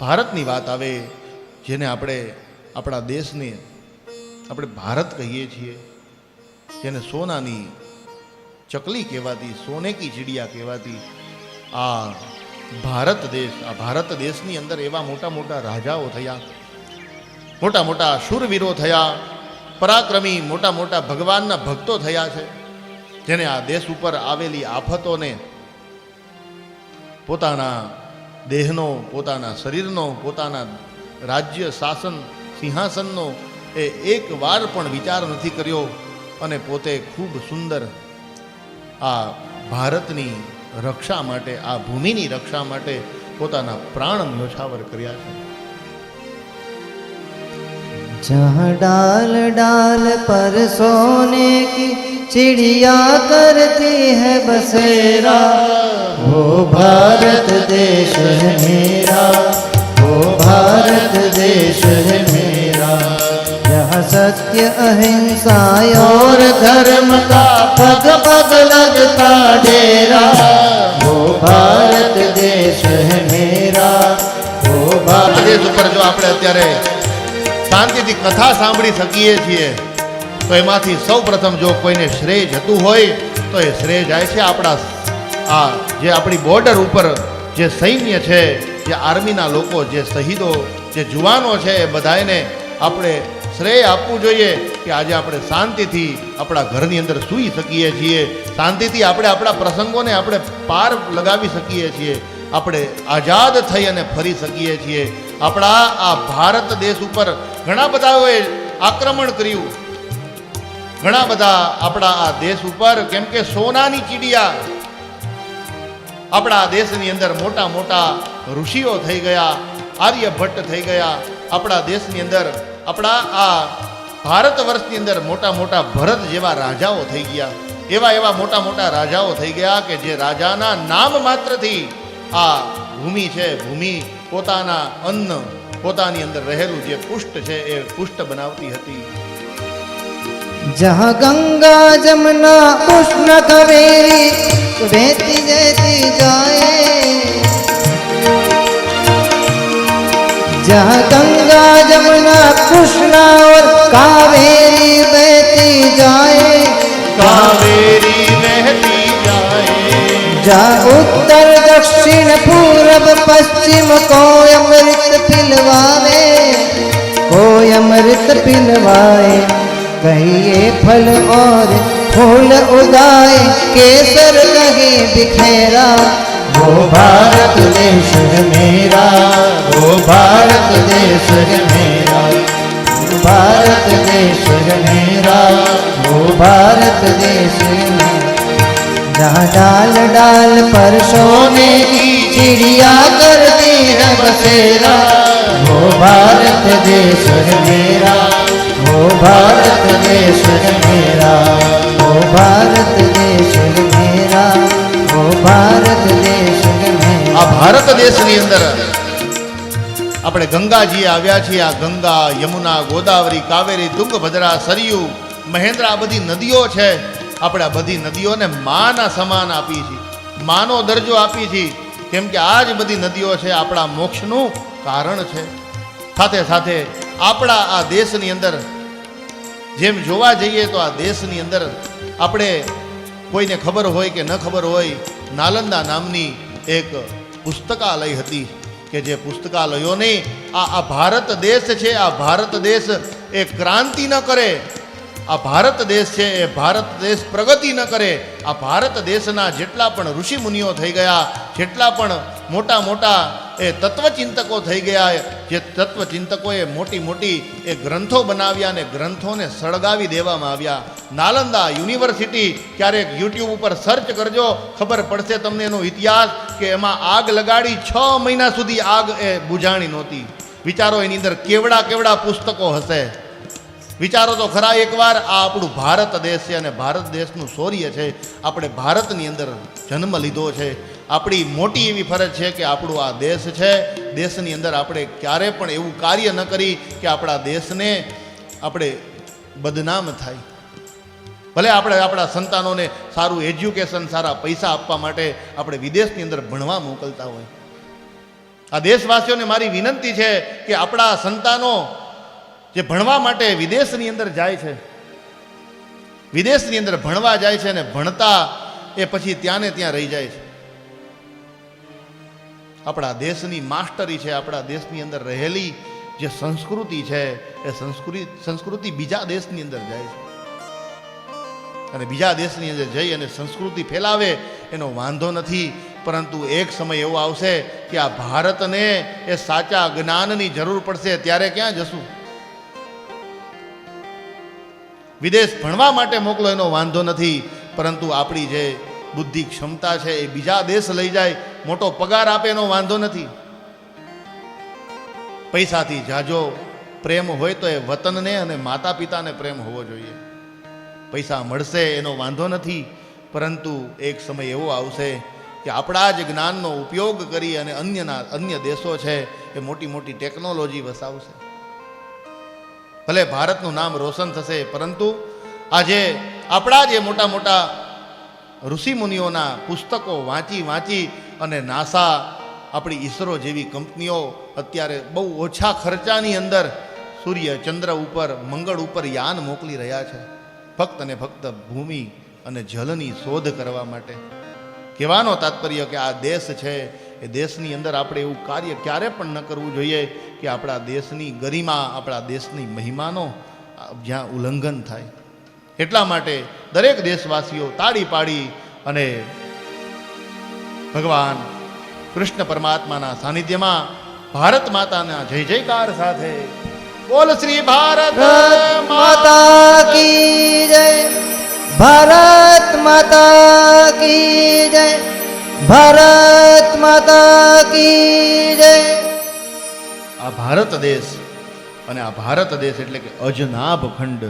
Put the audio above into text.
ભારતની વાત આવે, જેને આપણે આપણા દેશને આપણે ભારત કહીએ છીએ, જેને સોનાની ચકલી કહેવાતી સોને કી ચીડિયા કહેવાતી, આ ભારત દેશ, આ ભારત દેશની અંદર એવા મોટા મોટા રાજાઓ થયા, મોટા મોટા શૂરવીરો થયા, પરાક્રમી મોટા મોટા ભગવાનના ભક્તો થયા છે, જેને આ દેશ ઉપર આવેલી આફતોને પોતાના દેહનો, પોતાના શરીરનો, પોતાના રાજ્ય શાસન, સિંહાસનનો એ એક વાર પણ વિચાર નથી કર્યો અને પોતે ખૂબ સુંદર આ ભારતની રક્ષા માટે, આ ભૂમિની રક્ષા માટે પોતાના પ્રાણ નોછાવર કર્યા છે. જહાં ડાલ ડાલ પર સોને કી चिड़िया करती है बसेरा वो भारत देश है मेरा वो भारत देश है मेरा जहाँ सत्य अहिंसा और धर्म का पग पग लगता डेरा वो भारत देश है मेरा वो भारत દેશ ઉપર જો આપણે અત્યારે શાંતિથી કથા સાંભળી શકીએ છીએ તો એમાંથી સૌ પ્રથમ જો કોઈને શ્રેય જતું હોય, તો એ શ્રેય જાય છે આપણા આ જે આપણી બોર્ડર ઉપર જે સૈન્ય છે, જે આર્મીના લોકો, જે શહીદો, જે જુવાનો છે, એ બધાને આપણે શ્રેય આપવું જોઈએ કે આજે આપણે શાંતિથી આપણા ઘરની અંદર સૂઈ શકીએ છીએ, શાંતિથી આપણે આપણા પ્રસંગોને આપણે પાર લગાવી શકીએ છીએ, આપણે આઝાદ થઈ અને ફરી શકીએ છીએ. આપણા આ ભારત દેશ ઉપર ઘણા બધાઓએ આક્રમણ કર્યું ઘણા બધા આપણા આ દેશ ઉપર, કેમ કે સોનાની ચીડિયા આપણા દેશની અંદર મોટા મોટા ઋષિઓ થઈ ગયા આર્યભટ્ટ થઈ ગયા, આપણા દેશની અંદર, આપણા આ ભારત વર્ષની અંદર મોટા મોટા ભરત જેવા રાજાઓ થઈ ગયા. એવા એવા મોટા મોટા રાજાઓ થઈ ગયા કે જે રાજાના નામ માત્રથી આ ભૂમિ છે, ભૂમિ પોતાના અન્ન, પોતાની અંદર રહેલું જે પુષ્ટ છે એ પુષ્ટ બનાવતી હતી. जहाँ गंगा जमुना कृष्ण कवेरी बहती बहती जाए। जहाँ गंगा जमुना कृष्ण और कावेरी बहती जाए। कावेरी बहती जाए। जहाँ उत्तर दक्षिण पूर्व पश्चिम को अमृत पिलवावे कोई अमृत पिलवाए। कहिए फल और फूल उगाए केसर कहीं बिखेरा। वो भारत देश है मेरा वो भारत देश है मेरा भारत देश है मेरा वो भारत देश है मेरा। जहाँ डाल डाल पर सोने की चिड़िया करती है बसेरा। वो भारत देश है मेरा। ભારત દેશ આ ભારત દેશની અંદર આપણે ગંગાજી આવ્યા છીએ. આ ગંગા, યમુના, ગોદાવરી, કાવેરી, તુંગભદ્રા, સરયુ, મહેન્દ્ર, આ બધી નદીઓ છે. આપણે આ બધી નદીઓને માના સમાન આપી છીએ. માનો દરજ્જો આપી છીએ. કેમ કે આ જ બધી નદીઓ છે આપણા મોક્ષનું કારણ છે. સાથે સાથે આપણા આ દેશની અંદર જેમ જોવા જઈએ તો આ દેશની અંદર આપણે કોઈને ખબર હોય કે ન ખબર હોય નાલંદા નામની એક પુસ્તકાલય હતી કે જે પુસ્તકાલયોની આ આ ભારત દેશ છે, આ ભારત દેશ એ ક્રાંતિ ન કરે, આ ભારત દેશ છે એ ભારત દેશ પ્રગતિ ન કરે, આ ભારત દેશના જેટલા પણ ઋષિ મુનિઓ થઈ ગયા, જેટલા પણ મોટા મોટા એ તત્વચિંતકો થઈ ગયા જે તત્વચિંતકોએ મોટી મોટી એ ગ્રંથો બનાવ્યા અને ગ્રંથોને સળગાવી દેવામાં આવ્યા. નાલંદા યુનિવર્સિટી, ક્યારેક યુટ્યુબ ઉપર સર્ચ કરજો, ખબર પડશે તમને એનો ઇતિહાસ કે એમાં આગ લગાડી છ મહિના સુધી આગ એ બુજાણી નહોતી. વિચારો એની અંદર કેવડા કેવડા પુસ્તકો હશે. વિચારો તો ખરા એકવાર, આ આપણું ભારત દેશ છે અને ભારત દેશનું શૌર્ય છે. આપણે ભારતની અંદર જન્મ લીધો છે. આપણી મોટી એવી ફરજ છે કે આપણો આ દેશ છે. દેશની અંદર આપણે ક્યારે પણ એવું કાર્ય ન કરી કે આપણા દેશને આપણે બદનામ થાય. ભલે આપણે આપણા સંતાનોને સારું એજ્યુકેશન સારા પૈસા આપવા માટે આપણે વિદેશની અંદર ભણવા મોકલતા હોય. આ દેશવાસીઓને મારી વિનંતી છે કે આપણા સંતાનો જે ભણવા માટે વિદેશની અંદર જાય છે, વિદેશની અંદર ભણવા જાય છે અને ભણતા એ પછી ત્યાં ને ત્યાં રહી જાય છે. આપણા દેશની માસ્ટરી છે, આપણા દેશની અંદર રહેલી જે સંસ્કૃતિ છે, એ સંસ્કૃતિ સંસ્કૃતિ બીજા દેશની અંદર જાય છે. અને બીજા દેશની અંદર જઈ અને સંસ્કૃતિ ફેલાવે, એનો વાંધો નથી. પરંતુ એક સમય એવો આવશે કે આ ભારતને એ સાચા જ્ઞાનની જરૂર પડશે, ત્યારે ક્યાં જશું? વિદેશ ભણવા માટે મોકલો એનો વાંધો નથી, પરંતુ આપણી જે બુદ્ધિ ક્ષમતા છે એ બીજા દેશ લઈ જાય, મોટો પગાર આપે એનો વાંધો નથી. પૈસાથી જાજો પ્રેમ હોય તો એ વતનને અને માતા પિતાને પ્રેમ હોવો જોઈએ. પૈસા મળશે એનો વાંધો નથી, પરંતુ એક સમય એવો આવશે કે આપણા જ જ્ઞાનનો ઉપયોગ કરી અને અન્યના, અન્ય દેશો છે એ મોટી મોટી ટેકનોલોજી વસાવશે. ભલે ભારતનું નામ રોશન થશે, પરંતુ આજે આપણા જે મોટા મોટા ઋષિમુનિઓના પુસ્તકો વાંચી વાંચી અને નાસા આપણી ઈસરો જેવી કંપનીઓ અત્યારે બહુ ઓછા ખર્ચાની અંદર સૂર્ય ચંદ્ર ઉપર, મંગળ ઉપર યાન મોકલી રહ્યા છે. ફક્ત અને ફક્ત ભૂમિ અને જલની શોધ કરવા માટે. કહેવાનો તાત્પર્ય કે આ દેશ છે, એ દેશની અંદર આપણે એવું કાર્ય ક્યારે પણ ન કરવું જોઈએ કે આપણા દેશની ગરિમા, આપણા દેશની મહિમાનો જ્યાં ઉલ્લંઘન થાય. એટલા માટે દરેક દેશવાસીઓ તાળી પાડી અને ભગવાન કૃષ્ણ પરમાત્માના સાનિધ્યમાં ભારત માતાના જય જયકાર સાથે બોલ શ્રી ભારત માતા કી જય. ભારત માતા કી જય. ભારત માતા કી જય. આ ભારત દેશ અને આ ભારત દેશ એટલે કે અજનાભ ખંડ